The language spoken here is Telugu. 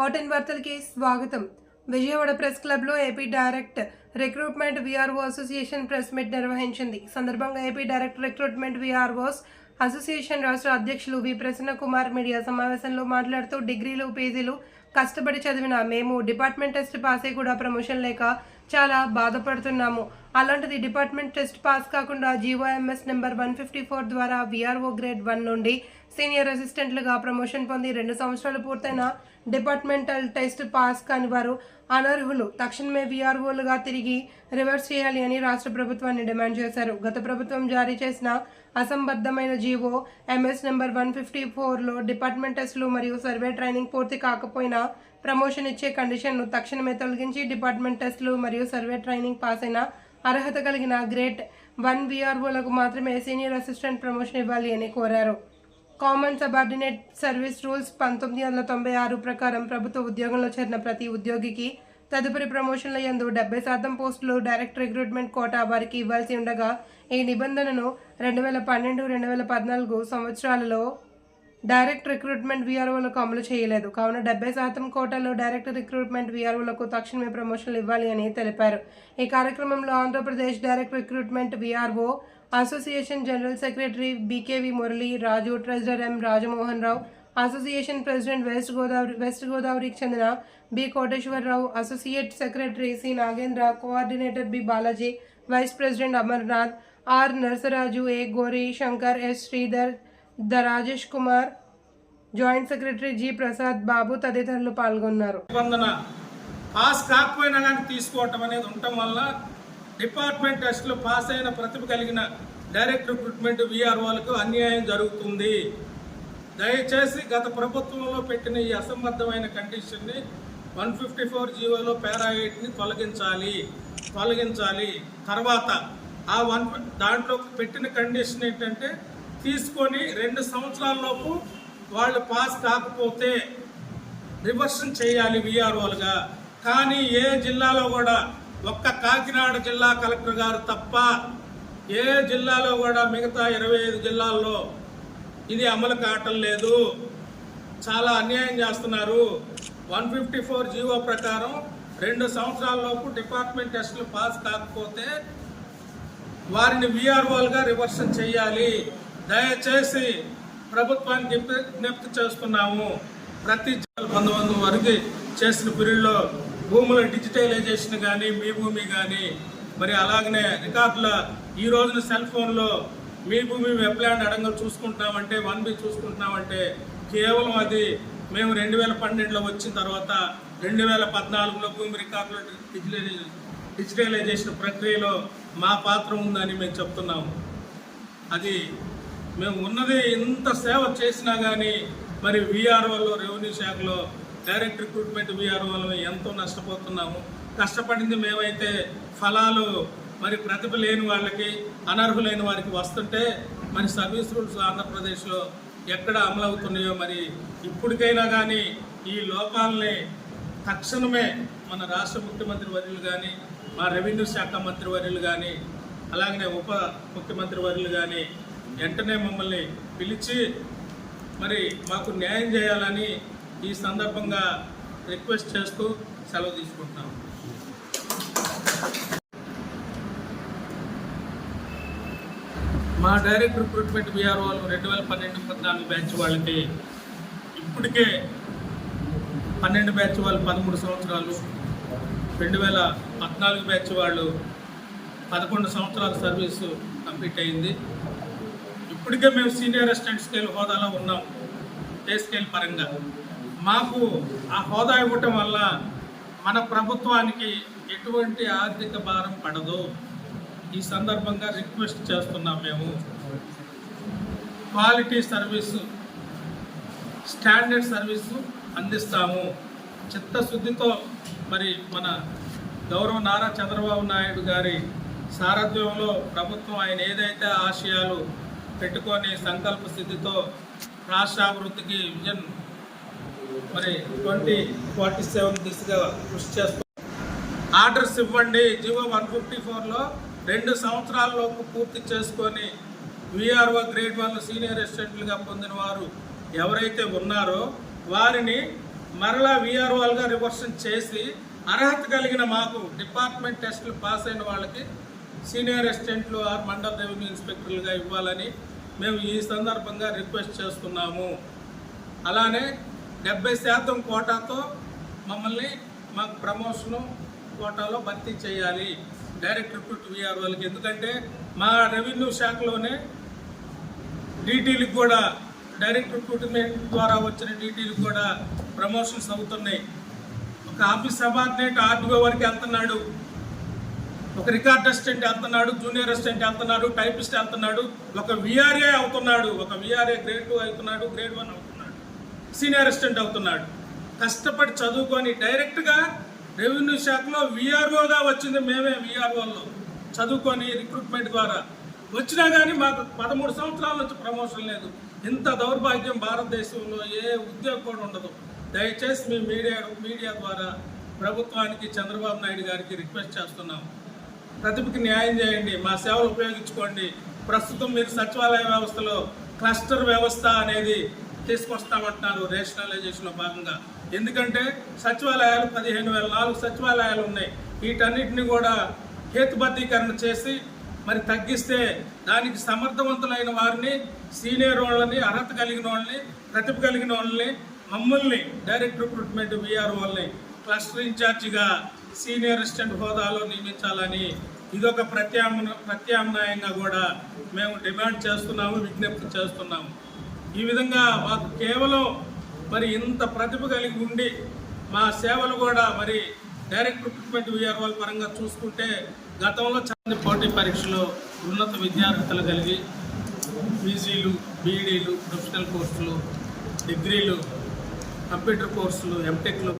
హాట్ అండ్ వార్తలకి స్వాగతం. విజయవాడ ప్రెస్ క్లబ్లో AP direct recruitment VRO association press meet నిర్వహించింది. సందర్భంగా AP direct recruitment VROs association రాష్ట్ర అధ్యక్షులు వి. ప్రసన్న కుమార్ మీడియా సమావేశంలో మాట్లాడుతూ డిగ్రీలు పీజీలు కష్టపడి చదివిన మేము డిపార్ట్మెంట్ టెస్ట్ పాసే కూడా ప్రమోషన్ లేక చాలా బాధపడుతున్నాము. అలాంటిది డిపార్ట్మెంట్ టెస్ట్ పాస్ కాకుండా G O M S number one fifty four ద్వారా విఆర్ఓ గ్రేడ్ వన్ నుండి సీనియర్ అసిస్టెంట్లుగా ప్రమోషన్ పొంది రెండు సంవత్సరాలు పూర్తయిన డిపార్ట్మెంటల్ టెస్ట్ పాస్ కాని వారు అనర్హులు. తక్షణమే విఆర్ఓలుగా తిరిగి రివర్స్ చేయాలి అని రాష్ట్ర ప్రభుత్వాన్ని డిమాండ్ చేశారు. గత ప్రభుత్వం జారీ చేసిన అసంబద్ధమైన GO MS number one fifty ఫోర్లో డిపార్ట్మెంట్ టెస్టులు మరియు సర్వే ట్రైనింగ్ పూర్తి కాకపోయినా ప్రమోషన్ ఇచ్చే కండిషన్ను తక్షణమే తొలగించి డిపార్ట్మెంట్ టెస్టులు మరియు సర్వే ట్రైనింగ్ పాస్ అయిన అర్హత కలిగిన గ్రేట్ వన్ బీఆర్ఓలకు మాత్రమే సీనియర్ అసిస్టెంట్ ప్రమోషన్ ఇవ్వాలి అని కోరారు. కామన్ సబార్డినేట్ సర్వీస్ రూల్స్ పంతొమ్మిది వందల తొంభై ఆరు ప్రకారం ప్రభుత్వ ఉద్యోగంలో చేరిన ప్రతి ఉద్యోగికి తదుపరి ప్రమోషన్ల యందు డెబ్బై శాతం పోస్టులు డైరెక్ట్ రిక్రూట్మెంట్ కోటా వారికి ఇవ్వాల్సి ఉండగా ఈ నిబంధనను రెండు వేల పన్నెండు రెండు వేల పద్నాలుగు సంవత్సరాలలో డైరెక్ట్ రిక్రూట్మెంట్ వీఆర్ఓలకు అమలు చేయలేదు. కావున డెబ్బై శాతం కోటాలో డైరెక్ట్ రిక్రూట్మెంట్ వీఆర్ఓలకు తక్షణమే ప్రమోషన్లు ఇవ్వాలి అని తెలిపారు. ఈ కార్యక్రమంలో Andhra Pradesh direct recruitment VRO association general secretary B K V Murali Raju treasurer M Rajamohan Rao association president west Godavari west గోదావరికి చెందిన B Koteswara Rao associate secretary C Nagendra coordinator B Balaji vice president Amarnath R Narasaraju A Gori Shankar S Sridhar D Rajesh Kumar joint secretary G Prasad Babu తదితరులు పాల్గొన్నారు. పాస్ కాకపోయినా కానీ తీసుకోవటం అనేది ఉండటం వల్ల డిపార్ట్మెంట్ టెస్ట్లో పాస్ అయిన ప్రతిభ కలిగిన డైరెక్ట్ రిక్రూట్మెంట్ వీఆర్ఓలకు అన్యాయం జరుగుతుంది. దయచేసి గత ప్రభుత్వంలో పెట్టిన ఈ అసంబద్ధమైన కండిషన్ని వన్ ఫిఫ్టీ ఫోర్ జీవోలో పారా ఎయిట్ని తొలగించాలి తొలగించాలి. తర్వాత ఆ వన్ దాంట్లో పెట్టిన కండిషన్ ఏంటంటే తీసుకొని రెండు సంవత్సరాలలోపు వాళ్ళు పాస్ కాకపోతే రివర్షన్ చేయాలి విఆర్ఓలుగా. కానీ ఏ జిల్లాలో కూడా ఒక్క కాకినాడ జిల్లా కలెక్టర్ గారు తప్ప ఏ జిల్లాలో కూడా మిగతా ఇరవై ఐదు జిల్లాల్లో ఇది అమలు కావటం లేదు. చాలా అన్యాయం చేస్తున్నారు. వన్ ఫిఫ్టీ ఫోర్ జీవో ప్రకారం రెండు సంవత్సరాలలోపు డిపార్ట్మెంట్ టెస్టులు పాస్ కాకపోతే వారిని విఆర్ఓలుగా రివర్షన్ చేయాలి. దయచేసి ప్రభుత్వానికి జ్ఞప్తి విజ్ఞప్తి చేస్తున్నాము. ప్రతి జిల్లా పంతొమ్మిది వరకు చేసిన పీరియడ్లో భూముల డిజిటలైజేషన్ కానీ మీ భూమి కానీ మరి అలాగనే రికార్డుల ఈ రోజున సెల్ ఫోన్లో మీ భూమి వెబ్లాండ్ అడంగా చూసుకుంటున్నామంటే వన్ బి చూసుకుంటున్నామంటే కేవలం అది మేము రెండు వేల పన్నెండులో వచ్చిన తర్వాత రెండు వేల పద్నాలుగులో భూమి రికార్డుల డిజిటలైజేషన్ డిజిటలైజేషన్ ప్రక్రియలో మా పాత్ర ఉందని మేము చెప్తున్నాము. అది మేము ఉన్నది ఇంత సేవ చేసినా కానీ మరి వీఆర్ఓలో రెవెన్యూ శాఖలో డైరెక్ట్ రిక్రూట్మెంట్ వీఆర్ఓలో ఎంతో నష్టపోతున్నాము. కష్టపడింది మేమైతే ఫలాలు మరి ప్రతిభ లేని వాళ్ళకి అనర్హులైన వారికి వస్తుంటే మరి సర్వీస్ రూల్స్ ఆంధ్రప్రదేశ్లో ఎక్కడ అమలవుతున్నాయో మరి ఇప్పటికైనా కానీ ఈ లోపాలని తక్షణమే మన రాష్ట్ర ముఖ్యమంత్రి వర్యులు కానీ మా రెవెన్యూ శాఖ మంత్రి వర్యులు కానీ అలాగనే ఉప ముఖ్యమంత్రి వర్యులు కానీ వెంటనే మమ్మల్ని పిలిచి మరి మాకు న్యాయం చేయాలని ఈ సందర్భంగా రిక్వెస్ట్ చేస్తూ సెలవు తీసుకుంటున్నాము. మా డైరెక్ట్ రిక్రూట్మెంట్ బీఆర్ వాళ్ళు రెండు వేల పన్నెండు పద్నాలుగు బ్యాచ్ వాళ్ళకి ఇప్పటికే పన్నెండు బ్యాచ్ వాళ్ళు పదమూడు సంవత్సరాలు రెండు వేల పద్నాలుగు బ్యాచ్ వాళ్ళు పదకొండు సంవత్సరాల సర్వీసు కంప్లీట్ అయింది. ఇప్పటికే మేము సీనియర్ అసిస్టెంట్ స్కేల్ హోదాలో ఉన్నాం పే స్కేల్ పరంగా. మాకు ఆ హోదా ఇవ్వటం వల్ల మన ప్రభుత్వానికి ఎటువంటి ఆర్థిక భారం పడదు. ఈ సందర్భంగా రిక్వెస్ట్ చేస్తున్నాం మేము. క్వాలిటీ సర్వీసు స్టాండర్డ్ సర్వీసు అందిస్తాము. చిత్తశుద్ధితో మరి మన గౌరవ నారా చంద్రబాబు నాయుడు గారి సారథ్యంలో ప్రభుత్వం ఆయన ఏదైతే ఆశయాలు పెట్టుకొని సంకల్ప స్థితితో రాష్ట్ర అభివృద్ధికి విజన్ మరి ట్వంటీ ఫార్టీ సెవెన్ దిశగా కృషి చేస్తాం ఆర్డర్స్ ఇవ్వండి. జివో వన్ ఫిఫ్టీ ఫోర్లో రెండు సంవత్సరాలలోపు పూర్తి చేసుకొని విఆర్ఓ గ్రేడ్ వన్ సీనియర్ అసిస్టెంట్లుగా పొందిన వారు ఎవరైతే ఉన్నారో వారిని మరలా విఆర్ఓలుగా రివర్షన్ చేసి అర్హత కలిగిన మాకు డిపార్ట్మెంట్ టెస్టులు పాస్ అయిన వాళ్ళకి సీనియర్ అసిస్టెంట్లు ఆర్ మండల్ రెవెన్యూ ఇన్స్పెక్టర్లుగా ఇవ్వాలని మేము ఈ సందర్భంగా రిక్వెస్ట్ చేస్తున్నాము. అలానే డెబ్బై శాతం కోటాతో మమ్మల్ని మాకు ప్రమోషను కోటాలో భర్తీ చేయాలి. డైరెక్ట్ రిక్రూట్ విఆర్ఓలకి ఎందుకంటే మా రెవెన్యూ శాఖలోనే డీటీలకు కూడా డైరెక్ట్ రిక్రూట్మెంట్ ద్వారా వచ్చిన డీటీలకు కూడా ప్రమోషన్స్ అవుతున్నాయి. ఒక ఆఫీస్ సబార్డినేట్ ఆర్డీఓ వరకు వెళ్తున్నాడు. ఒక రికార్డ్ అసిస్టెంట్ వెళ్తున్నాడు జూనియర్ అసిస్టెంట్ వెళ్తున్నాడు టైపిస్ట్ వెళ్తున్నాడు ఒక విఆర్ఏ అవుతున్నాడు ఒక విఆర్ఏ గ్రేడ్ టూ అవుతున్నాడు గ్రేడ్ వన్ అవుతున్నాడు సీనియర్ అసిస్టెంట్ అవుతున్నాడు. కష్టపడి చదువుకొని డైరెక్ట్గా రెవెన్యూ శాఖలో విఆర్ఓగా వచ్చింది మేమే విఆర్ఓలో చదువుకొని రిక్రూట్మెంట్ ద్వారా. వచ్చినా కానీ మాకు పదమూడు సంవత్సరాల నుంచి ప్రమోషన్ లేదు. ఇంత దౌర్భాగ్యం భారతదేశంలో ఏ ఉద్యోగం కూడా ఉండదు. దయచేసి మీ మీడియా మీడియా ద్వారా ప్రభుత్వానికి చంద్రబాబు నాయుడు గారికి రిక్వెస్ట్ చేస్తున్నాము. ప్రతిభకి న్యాయం చేయండి మా సేవలు ఉపయోగించుకోండి. ప్రస్తుతం మీరు సచివాలయ వ్యవస్థలో క్లస్టర్ వ్యవస్థ అనేది తీసుకొస్తామంటున్నారు రేషనలైజేషన్లో భాగంగా. ఎందుకంటే సచివాలయాలు పదిహేను వేల నాలుగు సచివాలయాలు ఉన్నాయి. వీటన్నిటిని కూడా హేతుబద్ధీకరణ చేసి మరి తగ్గిస్తే దానికి సమర్థవంతులైన వారిని సీనియర్ వాళ్ళని అర్హత కలిగిన వాళ్ళని ప్రతిభ కలిగిన వాళ్ళని మమ్మల్ని డైరెక్ట్ రిక్రూట్మెంట్ వీఆర్ వాళ్ళని క్లస్టర్ ఇన్ఛార్జిగా సీనియర్ అసిస్టెంట్ హోదాలో నియమించాలని ఇదొక ప్రత్యామ్న ప్రత్యామ్నాయంగా కూడా మేము డిమాండ్ చేస్తున్నాము విజ్ఞప్తి చేస్తున్నాము. ఈ విధంగా మాకు కేవలం మరి ఇంత ప్రతిభ కలిగి ఉండి మా సేవలు కూడా మరి డైరెక్ట్ రిక్రూట్మెంట్ విఆర్ఓల పరంగా చూసుకుంటే గతంలో చాలా పోటీ పరీక్షలో ఉన్నత విద్యార్హతలు కలిగి పీజీలు బీఈడీలు ప్రొఫెషనల్ కోర్సులు డిగ్రీలు కంప్యూటర్ కోర్సులు ఎంటెక్లు